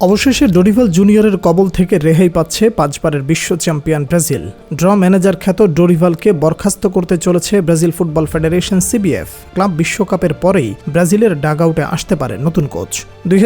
অবশেষে ডোরিভাল জুনিয়রের কবল থেকে রেহাই পাচ্ছে পাঁচবারের বিশ্ব চ্যাম্পিয়ন ব্রাজিল। ড্র ম্যানেজার খ্যাত ডোরিভালকে বরখাস্ত করতে চলেছে Brazil football federation CBF. Club বিশ্বকাপের পরেই ব্রাজিলের ডাগআউটে আসতে পারে নতুন কোচ। দুই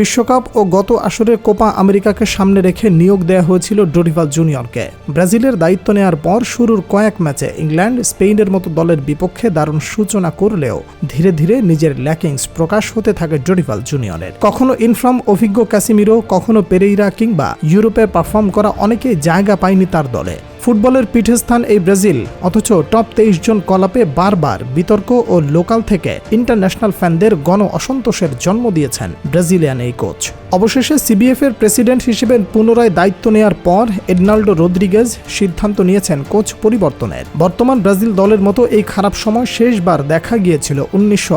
বিশ্বকাপ ও গত আসরের কোপা আমেরিকাকে সামনে রেখে নিয়োগ দেওয়া হয়েছিল ডোরিভাল জুনিয়রকে। ব্রাজিলের দায়িত্ব নেওয়ার পর শুরুর কয়েক ম্যাচে ইংল্যান্ড স্পেনের মতো দলের বিপক্ষে দারুণ সূচনা করলেও ধীরে ধীরে নিজের ল্যাকিংস প্রকাশ হতে থাকে ডোরিভাল জুনিয়রের। কখনো ইনফ্রাম অভিজ্ঞ ক্যাসিমিরো কখনো পেরেইরা কিংবা ইউরোপে পারফর্ম করা অনেকেই জায়গা পায়নি তার দলে। ফুটবলের পীঠস্থান এই ব্রাজিল, অথচ টপ তেইশ জন কলাপে বারবার বিতর্ক ও লোকাল থেকে ইন্টারন্যাশনাল ফ্যানদের গণ অসন্তোষের জন্ম দিয়েছেন ব্রাজিলিয়ান এই কোচ। অবশেষে সিবিএফ এর প্রেসিডেন্ট হিসেবে পুনরায় দায়িত্ব নেয়ার পর এডনাল্ডো রদ্রিগেজ সিদ্ধান্ত নিয়েছেন কোচ পরিবর্তনের। বর্তমান ব্রাজিল দলের মতো এই খারাপ সময় শেষবার দেখা গিয়েছিল উনিশশো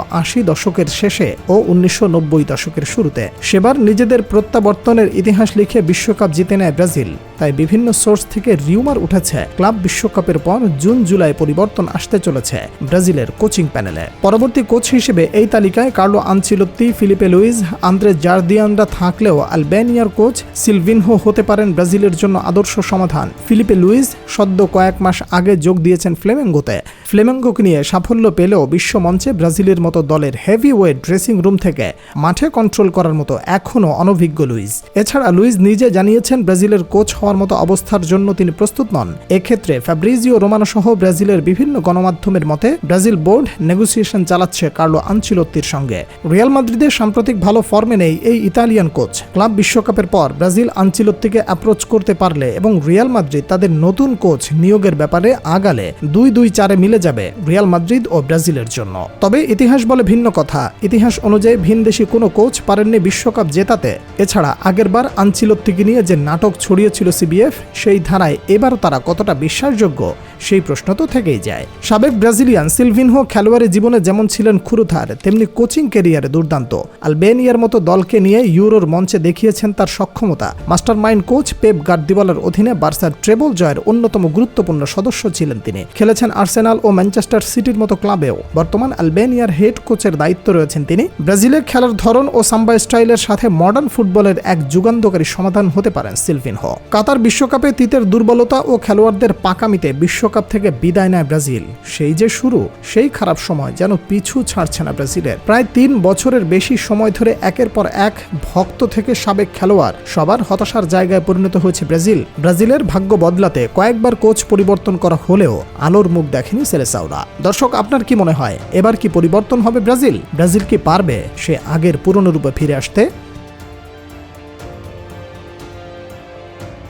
দশকের শেষে ও উনিশশো নব্বই দশকের শুরুতে। সেবার নিজেদের প্রত্যাবর্তনের ইতিহাস লিখে বিশ্বকাপ জিতে নেয় ব্রাজিল। তাই বিভিন্ন সোর্স থেকে রিউমার উঠেছে, ক্লাব বিশ্বকাপের পর জুন জুলাই পরিবর্তন আসতে চলেছে ব্রাজিলের কোচিং প্যানেলে। পরবর্তী কোচ হিসেবে এই তালিকায় Carlo Ancelotti Filipe Luis, Andre জার্দিয়ানরা থাকলেও আলবেনিয়ার কোচ সিলভিনহো হতে পারেন ব্রাজিলের জন্য আদর্শ সমাধান। ফিলিপে লুইস সদ্য কয়েক মাস আগে যোগ দিয়েছেন ফ্লেমেঙ্গোতে। ফ্লেমেঙ্গোকে নিয়ে সাফল্য পেলেও বিশ্ব মঞ্চে ব্রাজিলের মতো দলের হেভি ওয়েট ড্রেসিং রুম থেকে মাঠে কন্ট্রোল করার মতো এখনও অনভিজ্ঞ লুইস। এছাড়া লুইস নিজে জানিয়েছেন ব্রাজিলের কোচ হওয়ার মতো অবস্থার জন্য তিনি প্রস্তুত নন। এক্ষেত্রে ফ্যাব্রিজিও রোমানো সহ ব্রাজিলের বিভিন্ন গণমাধ্যমের মতে ব্রাজিল বোর্ড নেগোসিয়েশন চালাচ্ছে কার্লো আনচিলত্তির সঙ্গে। রিয়াল মাদ্রিদের সাম্প্রতিক ভালো ফর্মে নেই এই ইতালিয়ান কোচ ক্লাব বিশ্বকাপের পর ব্রাজিল আনচিলত্তিকে অ্যাপ্রোচ করতে পারলে এবং রিয়াল মাদ্রিদ তাদের নতুন কোচ নিয়োগের ব্যাপারে আগালে দুই দুই চারে মিলে যাবে রিয়াল মাদ্রিদ ও ব্রাজিলের জন্য। তবে ইতিহাস বলে ভিন্ন কথা। ইতিহাস অনুযায়ী ভিনদেশি কোনো কোচ পারেননি বিশ্বকাপ জেতাতে। এছাড়া আগেরবার আনচিলত্তিকে নিয়ে যে নাটক ছড়িয়েছিল সিবিএফ সেই ধারায় এবার তারা কতটা বিশ্বাসযোগ্য সেই প্রশ্ন তো থেকেই যায়। সাবেক ব্রাজিলিয়ান সিলভিনহো খেলোয়াড়ি জীবনে যেমন ছিলেন খুরুথার তেমনি কোচিং কেরিয়ারে দুর্দান্ত। আলবেনিয়ার মতো দলকে নিয়ে ইউরোর মঞ্চে দেখিয়েছেন তার সক্ষমতা। মাস্টার মাইন্ড কোচ পেপ গার্দিওয়ালার অধীনে বার্সার ট্রেবল জয়ের অন্যতম গুরুত্বপূর্ণ সদস্য ছিলেন তিনি। খেলেছেন আর্সেনাল ও ম্যানচেস্টার সিটির মতো ক্লাবেও। বর্তমান আলবেনিয়ার হেড কোচের দায়িত্ব রয়েছেন তিনি। ব্রাজিলের খেলার ধরন ও সাম্বা স্টাইলের সাথে মডার্ন ফুটবলের এক যুগান্তকারী সমাধান হতে পারেন সিলভিনহো। কাতার বিশ্বকাপে তিতের দুর্বলতা ও খেলোয়াড়দের পাকামিতে বিশ্বকাপ থেকে বিদায় নেয় ব্রাজিল। সেই যে শুরু, সেই খারাপ সময় যেন পিছু ছাড়ছে না ব্রাজিলের। প্রায় তিন বছরের বেশি সময় ধরে একের পর এক ভক্ত থেকে সাবেক খেলোয়াড় সবার হতাশার জায়গায় পরিণত হয়েছে ব্রাজিল। ব্রাজিলের ভাগ্য বদলাতে কয়েকবার কোচ পরিবর্তন করা হলেও আলোর মুখ দেখেনি সেলেসাউরা দর্শক, আপনার কি মনে হয়? এবার কি পরিবর্তন হবে ব্রাজিল? ব্রাজিল কি পারবে সে আগের পুরনো রূপে ফিরে আসতে?